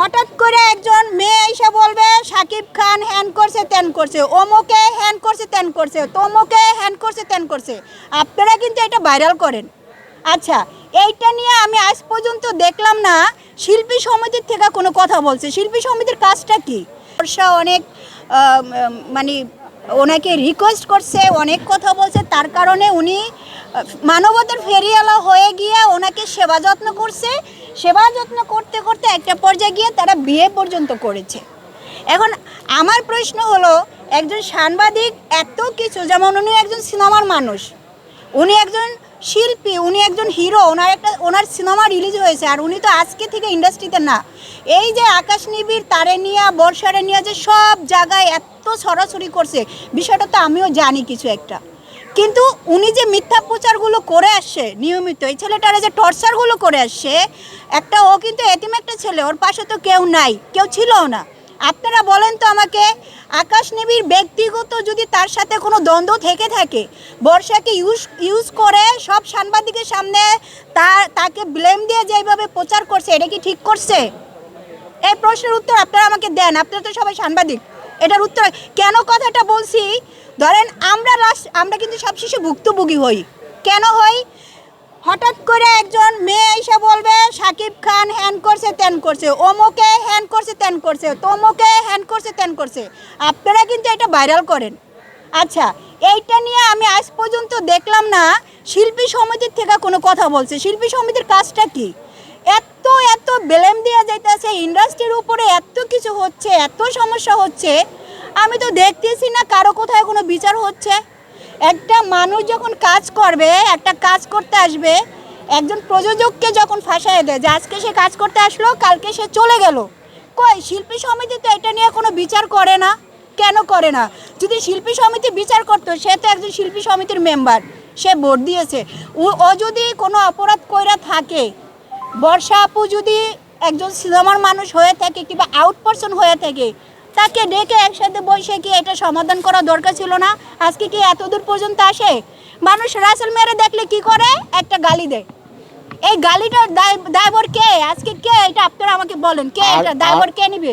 হঠাৎ করে একজন মেয়ে এসে বলবে, সাকিব খান হ্যান করছে ত্যান করছে। অমুকে হ্যান করছে ত্যান করছে। তমুকে হ্যান করছে ত্যান করছে। আপনারা কিন্তু এটা ভাইরাল করেন। আচ্ছা এইটা নিয়ে আমি আজ পর্যন্ত দেখলাম না। শিল্পী সমিতির থেকে কোনো কথা বলছে। শিল্পী সমিতির কাজটা কি? বর্ষা অনেক মানে ওনাকে রিকোয়েস্ট করছে, অনেক কথা বলছে। তার কারণে উনি মানবতার ফেরিয়ালা হয়ে গিয়ে ওনাকে সেবা যত্ন করছে। সেবা যত্ন করতে করতে একটা পর্যায়ে গিয়ে তারা বিয়ে পর্যন্ত করেছে। এখন আমার প্রশ্ন হলো, একজন সাংবাদিক এত কিছু, যেমন উনি একজন সিনেমার মানুষ, উনি একজন শিল্পী, উনি একজন হিরো, ওনার একটা, ওনার সিনেমা রিলিজ হয়েছে, আর উনি তো আজকে থেকে ইন্ডাস্ট্রিতে না। এই যে আকাশ নিবিড়, তারে নিয়ে, বর্ষারে নিয়ে, যে সব জায়গায় এত সরাসরি করছে, বিষয়টা তো আমিও জানি কিছু একটা। কিন্তু উনি যে মিথ্যা প্রচারগুলো করে আসছে, নিয়মিত, এই ছেলেটারে যে টর্চারগুলো করে আসছে, একটা ও কিন্তু এতিম একটা ছেলে, ওর পাশে তো কেউ নাই, কেউ ছিলও না। আপনারা বলেন তো আমাকে, আকাশ নিবিড় ব্যক্তিগত যদি তার সাথে কোনো দ্বন্দ্ব থেকে থাকে, বর্ষাকে ইউজ ইউজ করে সব সাংবাদিকের সামনে তার তাকে ব্লেম দিয়ে যেভাবে প্রচার করছে, এটা কি ঠিক করছে? এই প্রশ্নের উত্তর আপনারা আমাকে দেন, আপনারা তো সবাই সাংবাদিক। এটার উত্তর কেন কথাটা বলছি? ধরেন আমরা লাস্ট আমরা কিন্তু সব শেষে ভুক্তভোগী হই। কেন হই? হঠাৎ করে একজন মেয়ে এসে বলবে, সাকিব খান হ্যান করছে ত্যান করছে। অমুকে হ্যান করছে ত্যান করছে। তমুকে হ্যান করছে ত্যান করছে। আপনারা কিন্তু এটা ভাইরাল করেন। আচ্ছা এইটা নিয়ে আমি আজ পর্যন্ত দেখলাম না। শিল্পী সমিতির থেকে কোনো কথা বলছে। শিল্পী সমিতির কাজটা কি? এত এত বেলেম দেওয়া যাইতেছে ইন্ডাস্ট্রির উপরে এত কিছু হচ্ছে, এত সমস্যা হচ্ছে, আমি তো দেখতেছি না কারও কোথায় কোনো বিচার হচ্ছে। একটা মানুষ যখন কাজ করবে, একটা কাজ করতে আসবে, একজন প্রযোজককে যখন ফাঁসায় দেয়, যে আজকে সে কাজ করতে আসলো, কালকে সে চলে গেল, কই, শিল্পী সমিতি তো এটা নিয়ে কোনো বিচার করে না? কেন করে না? যদি শিল্পী সমিতি বিচার করতো, সে তো একজন শিল্পী সমিতির মেম্বার, সে ভোট দিয়েছে। ও যদি কোনো অপরাধ কইরা থাকে, বর্ষা আপু যদি একজন সিনেমার মানুষ হয়ে থাকে কিংবা আউট পার্সন হয়ে থাকে তাকে ডেকে একসাথে বসে কি এটা সমাধান করা দরকার ছিল না? আজকে কি এতদূর পর্যন্ত আসে? মানুষ রাসেল মেরে দেখলে কি করে? একটা গালি দেয়। এই গালিটার দায় দায়বর কে? আজকে কে? এটা আপনারা আমাকে বলেন। কে এটা? দায়বর কে নিবে?